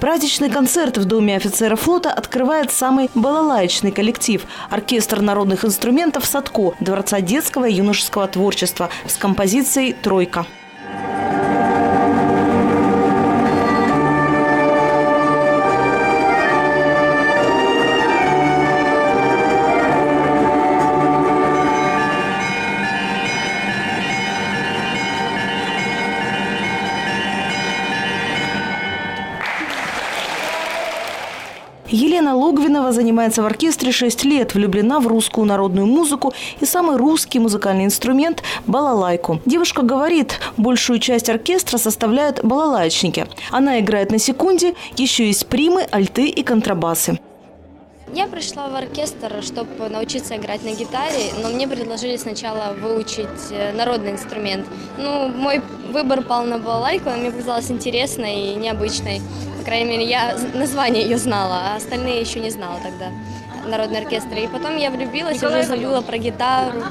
Праздничный концерт в Доме офицера флота открывает самый балалаечный коллектив – оркестр народных инструментов «Садко» Дворца детского и юношеского творчества с композицией «Тройка». Елена Логвинова занимается в оркестре 6 лет, влюблена в русскую народную музыку и самый русский музыкальный инструмент – балалайку. Девушка говорит, большую часть оркестра составляют балалайчники. Она играет на секунде, еще есть примы, альты и контрабасы. Я пришла в оркестр, чтобы научиться играть на гитаре, но мне предложили сначала выучить э, народный инструмент. Ну, мой выбор пал на балалайку, она мне показалась интересной и необычной. По крайней мере, я название ее знала, а остальные еще не знала тогда народный оркестр. И потом я влюбилась, уже забыла про гитару,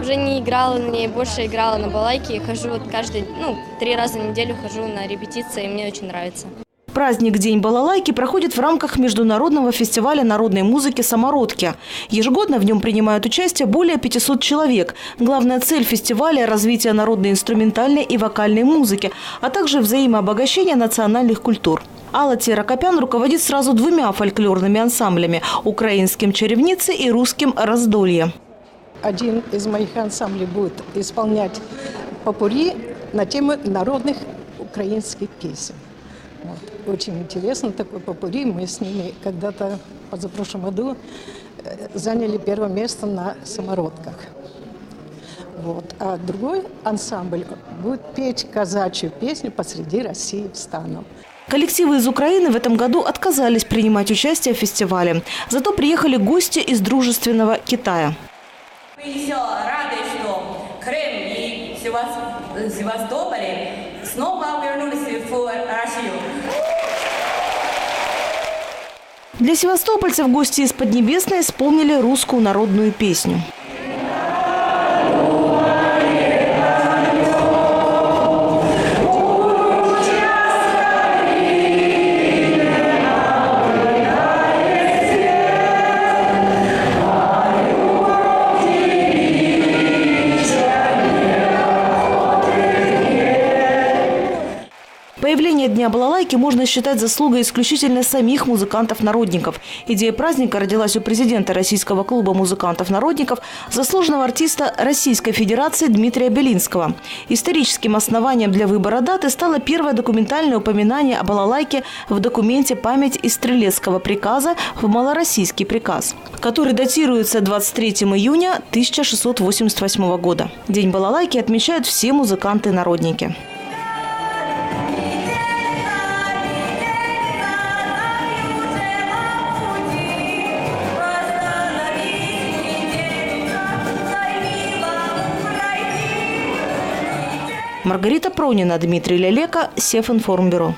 уже не играла на ней, больше играла на балалайке. Хожу вот каждый, ну, три раза в неделю хожу на репетиции, и мне очень нравится. Праздник День балалайки проходит в рамках Международного фестиваля народной музыки «Самородки». Ежегодно в нем принимают участие более 500 человек. Главная цель фестиваля – развитие народной инструментальной и вокальной музыки, а также взаимообогащение национальных культур. Алла Теракопян руководит сразу двумя фольклорными ансамблями – украинским «Черевницы» и русским «Раздолье». Один из моих ансамблей будет исполнять попури на тему народных украинских песен. Вот. Очень интересно такой попури. Мы с ними когда-то позапрошлом году э, заняли первое место на самородках. Вот. А другой ансамбль будет петь казачью песню «Посреди России встану». Коллективы из Украины в этом году отказались принимать участие в фестивале. Зато приехали гости из дружественного Китая. Мы еще рады, что Крым и Севастополь снова вернулись в Россию. Для севастопольцев гости из Поднебесной исполнили русскую народную песню. Появление Дня балалайки можно считать заслугой исключительно самих музыкантов-народников. Идея праздника родилась у президента Российского клуба музыкантов-народников, заслуженного артиста Российской Федерации Дмитрия Белинского. Историческим основанием для выбора даты стало первое документальное упоминание о балалайке в документе «Память из Стрелецкого приказа» в Малороссийский приказ, который датируется 23 июня 1688 года. День балалайки отмечают все музыканты-народники. Маргарита Пронина, Дмитрий Лелека, Сефинформбюро.